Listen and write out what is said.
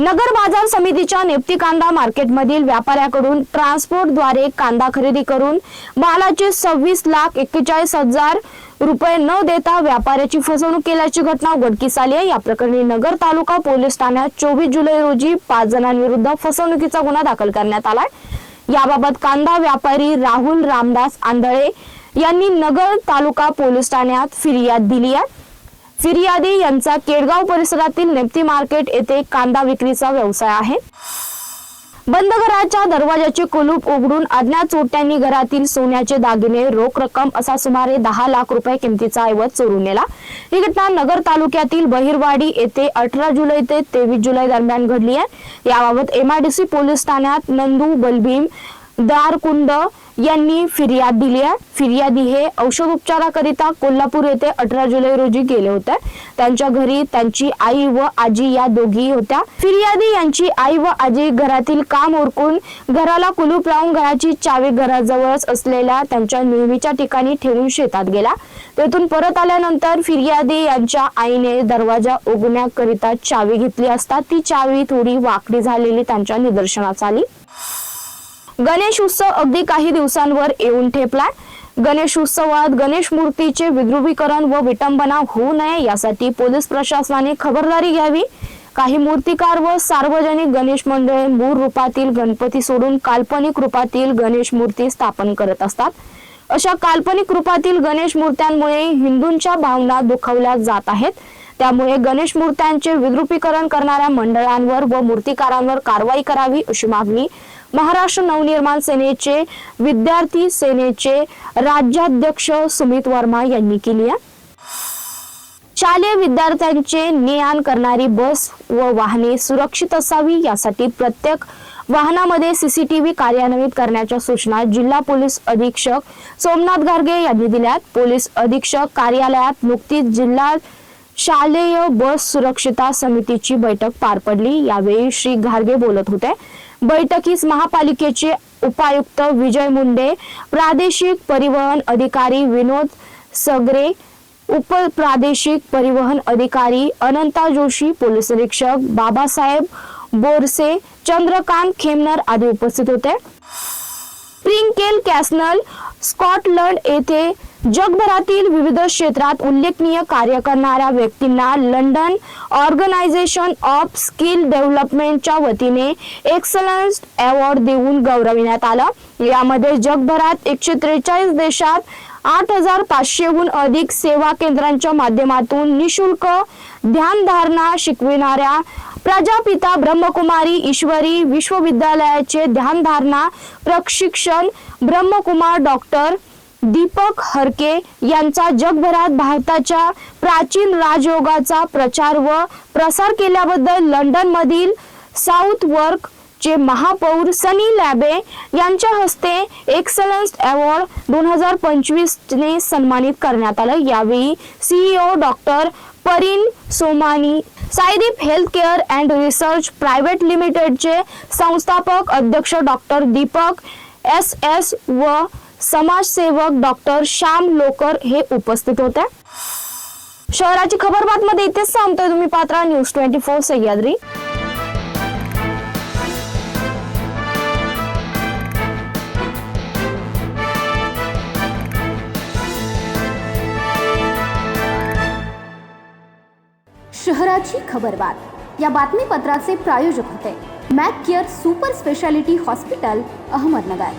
नगर बाजार समितीच्या नेप्ती कांदा मार्केटमधील व्यापाऱ्याकडून ट्रान्सपोर्टद्वारे कांदा खरेदी करून मालाचे सव्वीस लाख एक्केचाळीस हजार रुपये न देता व्यापाऱ्याची फसवणूक केल्याची घटना उघडकीस आली आहे. या प्रकरणी नगर तालुका पोलीस ठाण्यात चोवीस जुलै रोजी पाच जणांविरुद्ध फसवणुकीचा गुन्हा दाखल करण्यात आलाय. याबाबत कांदा व्यापारी राहुल रामदास आंधळे यांनी नगर तालुका पोलीस ठाण्यात फिर्याद दिली आहे. फिर्यादी यांचा केडगाव परिसरातील नेप्ती मार्केट येथे कांदा विक्रीचा व्यवसाय आहे. बंद घराच्या दरवाजाचे कुलूप उघडून अज्ञात चोरट्यांनी घरातील सोन्याचे दागिने रोख रक्कम असा सुमारे दहा लाख रुपये किमतीचा ऐवज चोरून नेला. ही घटना नगर तालुक्यातील बहिरवाडी येथे अठरा जुलै ते तेवीस जुलै दरम्यान घडली आहे. याबाबत एमआयडीसी पोलीस ठाण्यात नंदू बलभीम दारकुंड यांनी फिर्याद दिली आहे. फिर्यादी हे औषध उपचाराकरिता कोल्हापूर येथे अठरा जुलै रोजी गेले होते. त्यांच्या घरी त्यांची आई व आजी या दोघी होत्या. फिर्यादी यांची आई व आजी घरातील काम ओरकून घराला कुलूप लावून घराची चावी घराजवळच असलेल्या त्यांच्या नेहमीच्या ठिकाणी ठेवून शेतात गेला. तेथून परत आल्यानंतर फिर्यादी यांच्या आईने दरवाजा उघडण्याकरिता चावी घेतली असता ती चावी थोडी वाकडी झालेली त्यांच्या निदर्शनास आली. गणेश उत्सव अगदी काही दिवसांवर येऊन ठेपलाय. गणेश उत्सवात गणेश मूर्तीचे विद्रुपीकरण व विटंबना होऊ नये यासाठी पोलीस प्रशासनाने खबरदारी घ्यावी. काही मूर्तिकार व सार्वजनिक गणेश मंडळे मूळ रूपातील गणपती सोडून काल्पनिक रूपातील गणेश मूर्ती स्थापन करत असतात. अशा काल्पनिक रूपातील गणेश मूर्त्यांमुळे हिंदूंच्या भावना दुखवल्या जात आहेत. त्यामुळे गणेश मूर्त्यांचे विद्रुपीकरण करणाऱ्या मंडळांवर व मूर्तिकारांवर कारवाई करावी अशी मागणी महाराष्ट्र नवनिर्माण सेनेचे विद्यार्थी सेनेचे राज्याध्यक्ष सुमित वर्मा यांनी केली आहे. शालेय विद्यार्थ्यांचे ने आण करणारी बस व वाहने सुरक्षित असावी यासाठी प्रत्येक वाहनामध्ये सीसीटीव्ही कार्यान्वित करण्याच्या सूचना जिल्हा पोलीस अधीक्षक सोमनाथ गार्गे यांनी दिल्यात पोलीस अधीक्षक कार्यालयात नुकतीच जिल्हा शालेय बस सुरक्षिता समितीची बैठक पार पडली. यावेळी श्री घारगे बोलत होते. बैठकीस महापालिकेचे उपायुक्त विजय मुंडे प्रादेशिक परिवहन अधिकारी विनोद सगरे उप प्रादेशिक परिवहन अधिकारी अनंता जोशी पोलीस निरीक्षक बाबासाहेब बोरसे चंद्रकांत खेमनर आदी उपस्थित होते. प्रिंकेल कॅसनल स्कॉटलंड येथे जगभरातील विविध क्षेत्रात उल्लेखनीय कार्य करणाऱ्या व्यक्तींना लंडन ऑर्गनायझेशन ऑफ स्किल डेव्हलपमेंटच्या वतीने एक्सलन्स अवॉर्ड देऊन गौरविण्यात आलं. यामध्ये जगभरात एकशे त्रेचाळीस देशात आठ हजार पाचशेहून अधिक सेवा केंद्रांच्या माध्यमातून निशुल्क ध्यानधारणा शिकविणाऱ्या प्रजापिता ब्रह्मकुमारी ईश्वरी विश्वविद्यालयाचे ध्यानधारणा प्रशिक्षण ब्रह्मकुमार डॉक्टर दीपक हरके यांचा जगभरात भारताच्या प्राचीन राजयोगाचा प्रचार व प्रसार केल्याबद्दल लंडन मधील साऊथ वर्क चे महापौर सनी लॅबे यांच्या हस्ते एक्सलन्स अवॉर्ड दोन हजार पंचवीस ने सन्मानित करण्यात आलं. यावेळी CEO doctor Parin Somani Saideep health care and research private लिमिटेडचे संस्थापक अध्यक्ष डॉक्टर दीपक एस एस व समाजसेवक डॉक्टर श्याम लोकर हे उपस्थित होते. शहराची खबर बातमध्ये इथेच सांगतोय तुम्ही Patra, news twenty four Sahyadri. शहराची खबरबात या बातमीपत्राचे प्रायोजक होते. Mac Care super speciality hospital, Ahmednagar.